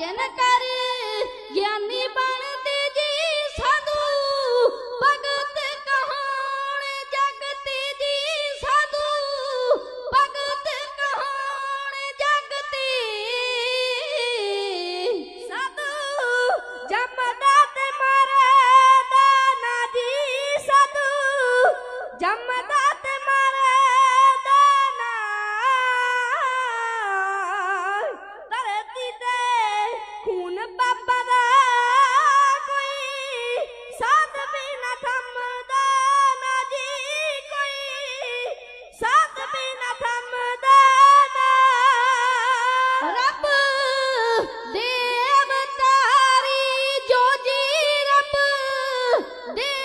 ਭਜਨ ਸਾਧੂ ਕਹਾਣ ਜਗਤੀ ਭਗਤ ਕਹਾਣ ਜਗਤੀ। ਸਾਧੂ ਜਮਦਾ ਤੇ ਮਰਦਾ ਜੀ ਸਾਧੂ ਜਮਦਾ Dude.